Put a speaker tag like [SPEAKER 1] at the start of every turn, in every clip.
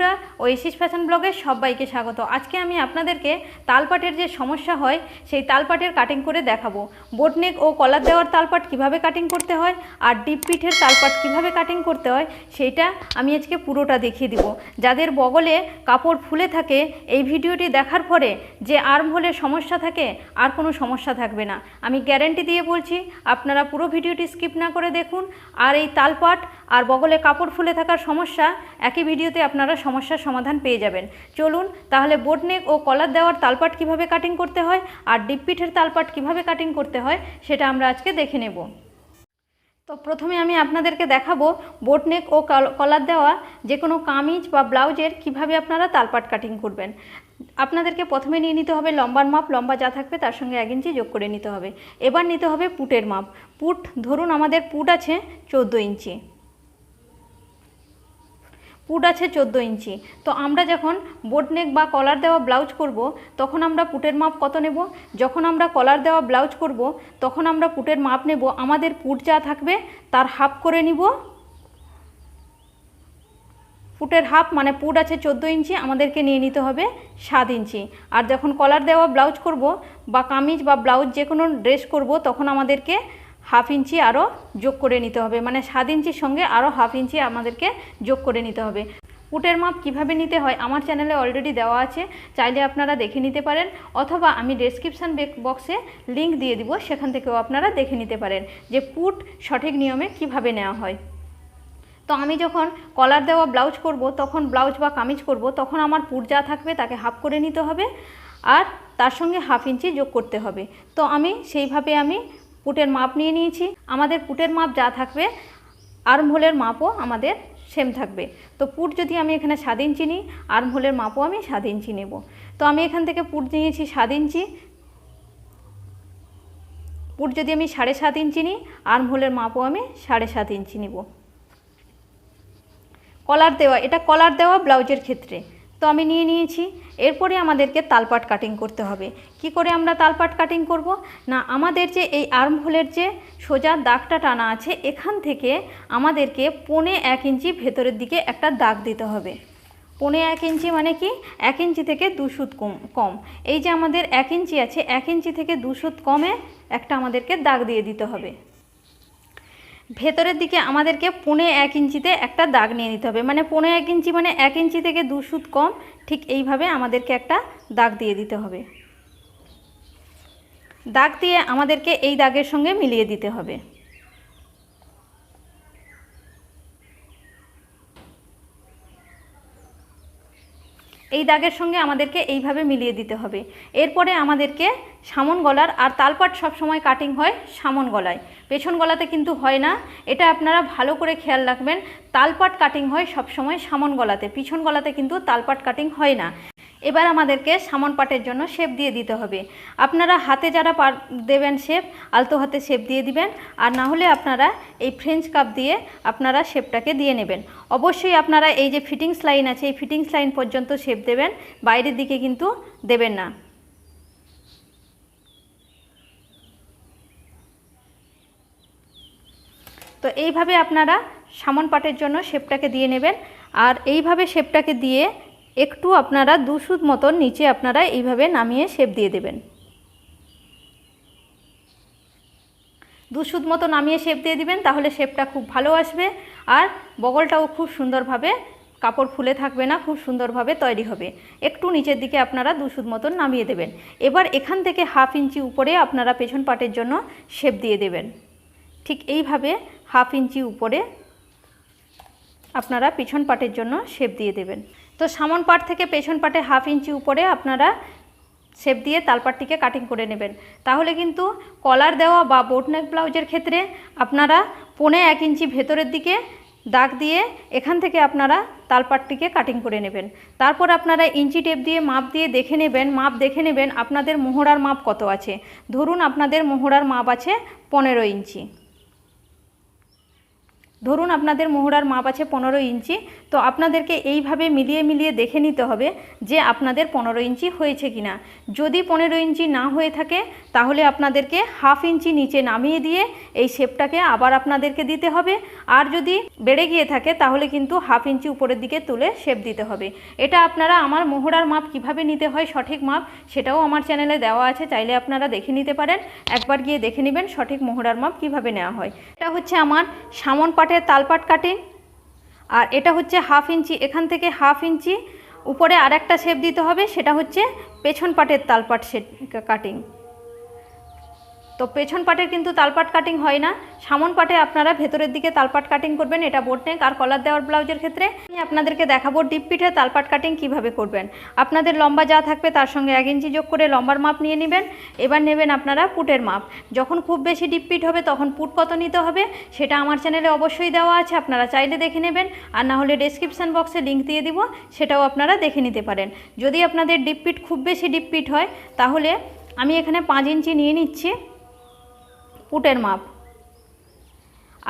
[SPEAKER 1] বন্ধুরা Oasis fashion ব্লগে সবাইকে স্বাগত। আজকে আমি আপনাদেরকে তালপাটের যে সমস্যা হয়, সেই তালপাটের কাটিং করে দেখাবো। বোটনেক ও কলার দেওয়ার তালপাট কীভাবে কাটিং করতে হয়, আর ডিপ পিঠের তালপাট কীভাবে কাটিং করতে হয়, সেইটা আমি আজকে পুরোটা দেখিয়ে দিব। যাদের বগলে কাপড় ফুলে থাকে, এই ভিডিওটি দেখার পরে যে আর্ম হলে সমস্যা থাকে, আর কোনো সমস্যা থাকবে না। আমি গ্যারেন্টি দিয়ে বলছি, আপনারা পুরো ভিডিওটি স্কিপ না করে দেখুন। আর এই তালপাট আর বগলে কাপড় ফুলে থাকার সমস্যা, একই ভিডিওতে আপনারা সমস্যার সমাধান পেয়ে যাবেন। চলুন, তাহলে বোটনেক ও কলার দেওয়ার তালপাট কীভাবে কাটিং করতে হয় আর ডিপ পিঠের তালপাট কীভাবে কাটিং করতে হয়, সেটা আমরা আজকে দেখে নেব। তো প্রথমে আমি আপনাদেরকে দেখাবো বোটনেক ও কল- কলার দেওয়া যে কোনো কামিজ বা ব্লাউজের কীভাবে আপনারা তালপাট কাটিং করবেন। আপনাদেরকে প্রথমে নিয়ে নিতে হবে লম্বার মাপ, লম্বা যা থাকবে তার সঙ্গে এক ইঞ্চি যোগ করে নিতে হবে। এবার নিতে হবে পুটের মাপ। পুট, ধরুন আমাদের পুট আছে চোদ্দ ইঞ্চি। পুট আছে চোদ্দ ইঞ্চি। তো আমরা যখন বোটনেক বা কলার দেওয়া ব্লাউজ করব, তখন আমরা পুটের মাপ কত নেব? যখন আমরা কলার দেওয়া ব্লাউজ করব, তখন আমরা পুটের মাপ নেব। আমাদের পুট যা থাকবে, তার হাফ করে নিব। পুটের হাফ মানে পুট আছে চোদ্দ ইঞ্চি, আমাদেরকে নিয়ে নিতে হবে সাত ইঞ্চি। আর যখন কলার দেওয়া ব্লাউজ করব বা কামিজ বা ব্লাউজ যে কোনো ড্রেস করব, তখন আমাদেরকে হাফ ইঞ্চি আরও যোগ করে নিতে হবে। মানে সাত ইঞ্চির সঙ্গে আরও হাফ ইঞ্চি আমাদেরকে যোগ করে নিতে হবে। পুটের মাপ কীভাবে নিতে হয় আমার চ্যানেলে অলরেডি দেওয়া আছে। চাইলে আপনারা দেখে নিতে পারেন অথবা আমি ডেসক্রিপশান বক্সে লিংক দিয়ে দিব, সেখান থেকেও আপনারা দেখে নিতে পারেন যে পুট সঠিক নিয়মে কীভাবে নেওয়া হয়। তো আমি যখন কলার দেওয়া ব্লাউজ করব, তখন ব্লাউজ বা কামিজ করব, তখন আমার পুট যা থাকবে তাকে হাফ করে নিতে হবে আর তার সঙ্গে হাফ ইঞ্চি যোগ করতে হবে। তো আমি সেইভাবে আমি পুটের মাপ নিয়ে নিয়েছি। আমাদের পুটের মাপ যা থাকবে, আর্মহোলের মাপও আমাদের সেম থাকবে। তো পুট যদি আমি এখানে সাত ইঞ্চি নিই, আর্মহোলের মাপও আমি সাত ইঞ্চি নেব। তো আমি এখান থেকে পুট নিয়েছি সাত ইঞ্চি। পুট যদি আমি সাড়ে সাত ইঞ্চি নিই, আর্মহোলের মাপও আমি সাড়ে সাত ইঞ্চি নিব। কলার দেওয়া, এটা কলার দেওয়া ব্লাউজের ক্ষেত্রে। তো আমি নিয়ে নিয়েছি। এরপরে আমাদেরকে তালপাট কাটিং করতে হবে। কি করে আমরা তালপাট কাটিং করব? না, আমাদের যে এই আর্ম হোলের যে সোজা দাগটা টানা আছে, এখান থেকে আমাদেরকে পৌনে এক ইঞ্চি ভেতরের দিকে একটা দাগ দিতে হবে। পৌনে এক ইঞ্চি মানে কি? এক ইঞ্চি থেকে দু সুত কম কম। এই যে আমাদের এক ইঞ্চি আছে, এক ইঞ্চি থেকে দু সুত কমে একটা আমাদেরকে দাগ দিয়ে দিতে হবে। ভেতরের দিকে আমাদেরকে পুনে এক ইঞ্চিতে একটা দাগ নিয়ে নিতে হবে। মানে পৌনে এক ইঞ্চি মানে এক ইঞ্চি থেকে দু সুত কম, ঠিক এইভাবে আমাদেরকে একটা দাগ দিয়ে দিতে হবে। দাগ দিয়ে আমাদেরকে এই দাগের সঙ্গে মিলিয়ে দিতে হবে। এই দাগের সঙ্গে আমাদেরকে এইভাবে মিলিয়ে দিতে হবে। এরপরে আমাদেরকে সামন গলার আর তালপাট সবসময় কাটিং হয় সামন গলায়। পেছন গলাতে কিন্তু হয় না। এটা আপনারা ভালো করে খেয়াল রাখবেন। তালপাট কাটিং হয় সবসময় সামন গলাতে। পিছন গলাতে কিন্তু তালপাট কাটিং হয় না। এবার আমাদেরকে সামন পাটের জন্য শেপ দিয়ে দিতে হবে। আপনারা হাতে যারা পার দেবেন শেপ, আলতো হাতে শেপ দিয়ে দিবেন, আর না হলে আপনারা এই ফ্রেঞ্চ কাপ দিয়ে আপনারা শেপটাকে দিয়ে নেবেন। অবশ্যই আপনারা এই যে ফিটিংস লাইন আছে, এই ফিটিংস লাইন পর্যন্ত শেপ দেবেন, বাইরের দিকে কিন্তু দেবেন না। তো এইভাবে আপনারা সামন পাটের জন্য শেপটাকে দিয়ে নেবেন, আর এইভাবে শেপটাকে দিয়ে একটু আপনারা দু সুত মতন নিচে আপনারা এইভাবে নামিয়ে শেপ দিয়ে দেবেন। দুশুদ মতো নামিয়ে শেপ দিয়ে দিবেন, তাহলে শেপটা খুব ভালো আসবে আর বগলটাও খুব সুন্দরভাবে কাপড় ফুলে থাকবে না, খুব সুন্দরভাবে তৈরি হবে। একটু নিচের দিকে আপনারা দু সুত মতন নামিয়ে দেবেন। এবার এখান থেকে হাফ ইঞ্চি উপরে আপনারা পেছন পাটের জন্য শেপ দিয়ে দেবেন। ঠিক এইভাবে হাফ ইঞ্চি উপরে আপনারা পিছন পাটের জন্য শেপ দিয়ে দেবেন। তো সামন পাট থেকে পেছন পাটে হাফ ইঞ্চি উপরে আপনারা শেপ দিয়ে তালপাটটিকে কাটিং করে নেবেন। তাহলে কিন্তু কলার দেওয়া বা বোটনেক ব্লাউজের ক্ষেত্রে আপনারা পৌনে এক ইঞ্চি ভেতরের দিকে দাগ দিয়ে এখান থেকে আপনারা তালপাটটিকে কাটিং করে নেবেন। তারপর আপনারা ইঞ্চি টেপ দিয়ে মাপ দিয়ে দেখে নেবেন, মাপ দেখে নেবেন আপনাদের মোহরার মাপ কত আছে। ধরুন আপনাদের মোহরার মাপ আছে পনেরো ইঞ্চি। ধরুন আপনাদের মোহরার মাপ আছে পনেরো ইঞ্চি, তো আপনাদেরকে এইভাবে মিলিয়ে মিলিয়ে দেখে নিতে হবে যে আপনাদের পনেরো ইঞ্চি হয়েছে কিনা। যদি পনেরো ইঞ্চি না হয়ে থাকে, তাহলে আপনাদেরকে হাফ ইঞ্চি নিচে নামিয়ে দিয়ে এই শেপটাকে আবার আপনাদেরকে দিতে হবে। আর যদি বেড়ে গিয়ে থাকে, তাহলে কিন্তু হাফ ইঞ্চি উপরের দিকে তুলে শেপ দিতে হবে। এটা আপনারা আমার মোহরার মাপ কীভাবে নিতে হয়, সঠিক মাপ, সেটাও আমার চ্যানেলে দেওয়া আছে, চাইলে আপনারা দেখে নিতে পারেন। একবার গিয়ে দেখে নেবেন সঠিক মোহরার মাপ কীভাবে নেওয়া হয়। এটা হচ্ছে আমার সামন পাটের তালপাট কাটিং আর এটা হচ্ছে হাফ ইঞ্চি, এখান থেকে হাফ ইঞ্চি, উপরে আর একটা শেপ দিতে হবে, সেটা হচ্ছে পেছন পাটের তালপাট কাটিং তো পেছন পাটের কিন্তু তালপাট কাটিং হয় না। সামন পাটে আপনারা ভেতরের দিকে তালপাট কাটিং করবেন, এটা বোটনেক আর কলার দেওয়ার ব্লাউজের ক্ষেত্রে। আমি আপনাদেরকে দেখাবো ডিপ পিঠে তালপাট কাটিং কীভাবে করবেন। আপনাদের লম্বা যা থাকবে তার সঙ্গে এক ইঞ্চি যোগ করে লম্বার মাপ নিয়ে নেবেন। এবার নেবেন আপনারা পুটের মাপ। যখন খুব বেশি ডিপ পিট হবে তখন পুট কত নিতে হবে সেটা আমার চ্যানেলে অবশ্যই দেওয়া আছে, আপনারা চাইলে দেখে নেবেন। আর না হলে ডেসক্রিপশান বক্সে লিঙ্ক দিয়ে দিব, সেটাও আপনারা দেখে নিতে পারেন। যদি আপনাদের ডিপ পিট খুব বেশি ডিপ পিট হয়, তাহলে আমি এখানে পাঁচ ইঞ্চি নিয়ে নিচ্ছি। পুটের মাপ।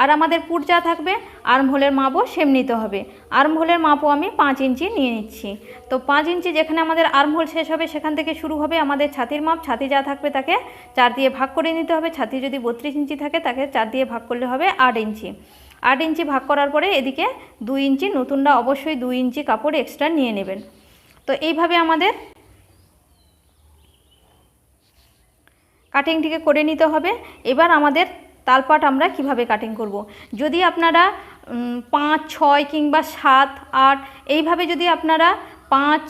[SPEAKER 1] আর আমাদের পুট যা থাকবে আর্মহোলের মাপও সেম নিতে হবে। আর্মহোলের মাপও আমি পাঁচ ইঞ্চি নিয়ে নিচ্ছি। তো পাঁচ ইঞ্চি যেখানে আমাদের আর্মহোল শেষ হবে, সেখান থেকে শুরু হবে আমাদের ছাতির মাপ। ছাতি যা থাকবে তাকে চার দিয়ে ভাগ করে নিতে হবে। ছাতি যদি বত্রিশ ইঞ্চি থাকে, তাকে চার দিয়ে ভাগ করলে হবে আট ইঞ্চি। আট ইঞ্চি ভাগ করার পরে এদিকে দুই ইঞ্চি নতুনরা অবশ্যই দুই ইঞ্চি কাপড় এক্সট্রা নিয়ে নেবেন। তো এইভাবে আমাদের কাটিংটিকে করে নিতে হবে। এবার আমাদের তালপাট আমরা কীভাবে কাটিং করব। যদি আপনারা পাঁচ, ছয় কিংবা সাত, আট, এইভাবে যদি আপনারা পাঁচ,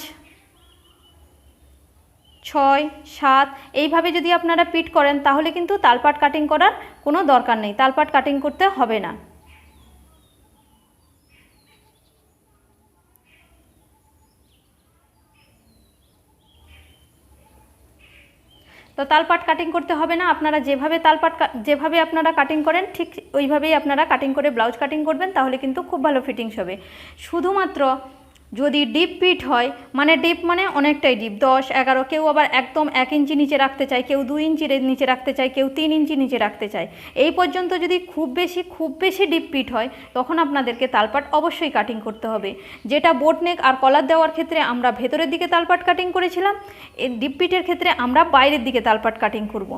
[SPEAKER 1] ছয়, সাত, এইভাবে যদি আপনারা পিট করেন, তাহলে কিন্তু তালপাট কাটিং করার কোনো দরকার নেই। তালপাট কাটিং করতে হবে না তো তালপাট কাটিং করতে হবে না। আপনারা যেভাবে তালপাট যেভাবে আপনারা কাটিং করেন, ঠিক ওইভাবেই আপনারা কাটিং করে ব্লাউজ কাটিং করবেন, তাহলে কিন্তু খুব ভালো ফিটিংস হবে। শুধুমাত্র যদি ডিপ পিট হয় মানে ডিপ মানে অনেকটাই ডিপ দশ, এগারো, কেউ আবার একদম এক ইঞ্চি নিচে রাখতে চায়, কেউ দুই ইঞ্চি রে- নিচে রাখতে চায়, কেউ তিন ইঞ্চি নিচে রাখতে চায়, এই পর্যন্ত যদি খুব বেশি খুব বেশি ডিপ পিট হয়, তখন আপনাদেরকে তালপাট অবশ্যই কাটিং করতে হবে যেটা বোট নেক আর কলার দেওয়ার ক্ষেত্রে আমরা ভেতরের দিকে তালপাট কাটিং করেছিলাম ডিপ পিটের ক্ষেত্রে আমরা বাইরের দিকে তালপাট কাটিং করব।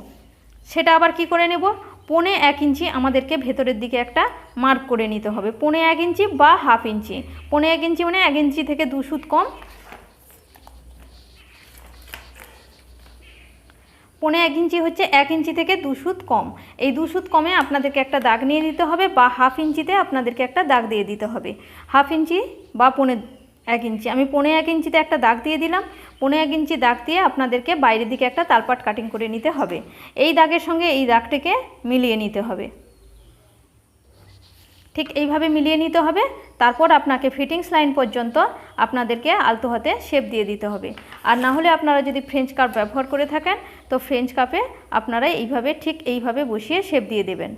[SPEAKER 1] সেটা আবার কি করে নেব পৌনে এক ইঞ্চি আমাদেরকে ভেতরের দিকে একটা মার্ক করে নিতে হবে। পৌনে এক ইঞ্চি বা হাফ ইঞ্চি। পৌনে এক ইঞ্চি মানে এক ইঞ্চি থেকে দু সুত কম। পৌনে এক ইঞ্চি হচ্ছে এক ইঞ্চি থেকে দু সুত কম। এই দু সুত কমে আপনাদেরকে একটা দাগ নিয়ে দিতে হবে বা হাফ ইঞ্চিতে আপনাদেরকে একটা দাগ দিয়ে দিতে হবে। হাফ ইঞ্চি বা পৌনে এক ইঞ্চি। আমি পৌনে এক ইঞ্চিতে একটা দাগ দিয়ে দিলাম। পৌনে এক ইঞ্চি দাগ দিয়ে আপনাদেরকে বাইরের দিকে একটা তালপাট কাটিং করে নিতে হবে। এই দাগের সঙ্গে এই দাগটিকে মিলিয়ে নিতে হবে। ঠিক এইভাবে মিলিয়ে নিতে হবে। তারপর আপনাকে ফিটিংস লাইন পর্যন্ত আপনাদেরকে আলতো হাতে শেপ দিয়ে দিতে হবে। আর না হলে আপনারা যদি ফ্রেঞ্চ কাপ ব্যবহার করে থাকেন, তো ফ্রেঞ্চ কাপে আপনারা এইভাবে ঠিক এইভাবে বসিয়ে শেপ দিয়ে দেবেন।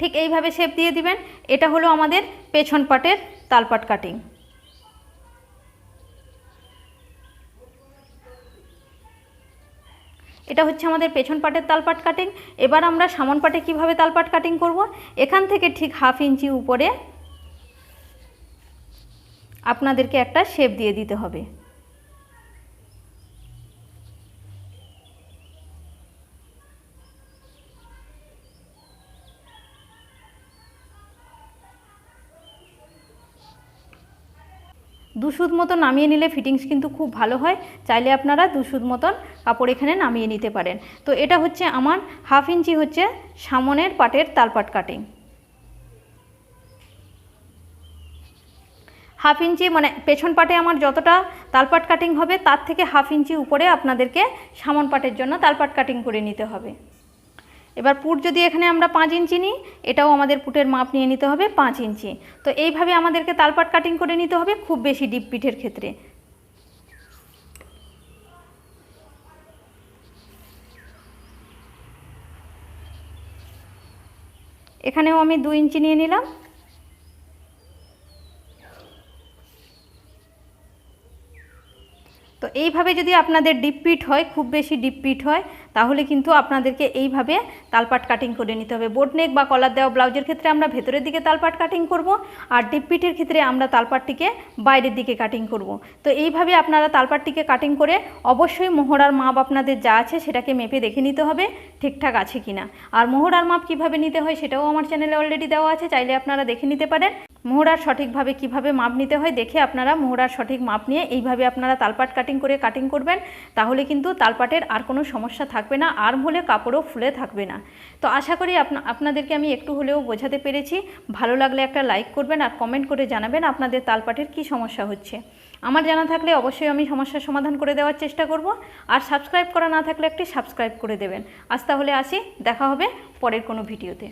[SPEAKER 1] ঠিক এইভাবে শেপ দিয়ে দিবেন। এটা হলো আমাদের পেছন পাটের তালপাট কাটিং এটা হচ্ছে আমাদের পেছন পাটের তালপাট কাটিং এবার আমরা সামন পাটে কীভাবে তালপাট কাটিং করব? এখান থেকে ঠিক হাফ ইঞ্চি উপরে আপনাদেরকে একটা শেপ দিয়ে দিতে হবে। দুশুদ মতো নামিয়ে নিলে ফিটিংস কিন্তু খুব ভালো হয়। চাইলে আপনারা দুশুদ মতন কাপড় এখানে নামিয়ে নিতে পারেন। তো এটা হচ্ছে আমার হাফ ইঞ্চি হচ্ছে সামনের পাটের তালপাট কাটিং হাফ ইঞ্চি মানে পেছন পাটে আমার যতটা তালপাট কাটিং হবে, তার থেকে হাফ ইঞ্চি উপরে আপনাদেরকে সামন পাটের জন্য তালপাট কাটিং করে নিতে হবে। এবার পুট যদি এখানে আমরা পাঁচ ইঞ্চি নিই, এটাও আমাদের পুটের মাপ নিয়ে নিতে হবে পাঁচ ইঞ্চি। তো এইভাবে আমাদেরকে তালপাট কাটিং করে নিতে হবে খুব বেশি ডিপ পিঠের ক্ষেত্রে। এখানেও আমি দু ইঞ্চি নিয়ে নিলাম। তো এইভাবে যদি আপনাদের ডিপ পিট হয়, খুব বেশি ডিপ পিট হয় তাহলে কিন্তু আপনাদেরকে এইভাবে তালপাট কাটিং করে নিতে হবে। বোট নেক বা কলার দেওয়া ব্লাউজের ক্ষেত্রে আমরা ভেতরের দিকে তালপাট কাটিং করব আর ডিপ পিঠের ক্ষেত্রে আমরা তালপাটটিকে বাইরের দিকে কাটিং করব। তো এইভাবে আপনারা তালপাটটিকে কাটিং করে অবশ্যই মোহরার মাপ আপনাদের যা আছে সেটাকে মেপে দেখে নিতে হবে, ঠিকঠাক আছে কিনা। আর মোহরার মাপ কীভাবে নিতে হয় সেটাও আমার চ্যানেলে অলরেডি দেওয়া আছে, চাইলে আপনারা দেখে নিতে পারেন। মোহরার সঠিকভাবে কীভাবে মাপ নিতে হয় দেখে আপনারা মোহরার সঠিক মাপ নিয়ে এইভাবে আপনারা তালপাট কাটিং করে কাটিং করবেন, তাহলে কিন্তু তালপাটের আর কোনো সমস্যা থাকবে না, আর হলে কাপড়ও ফুলে থাকবে না। তো আশা করি আপনা, আপনাদেরকে আমি একটু হলেও বোঝাতে পেরেছি। ভালো লাগলে একটা লাইক করবেন আর কমেন্ট করে জানাবেন আপনাদের তালপাটের কি সমস্যা হচ্ছে। আমার জানা থাকলে অবশ্যই আমি সমস্যার সমাধান করে দেওয়ার চেষ্টা করব। আর সাবস্ক্রাইব করা না থাকলে একটি সাবস্ক্রাইব করে দেবেন। আজ তাহলে আসি, দেখা হবে পরের কোনো ভিডিওতে।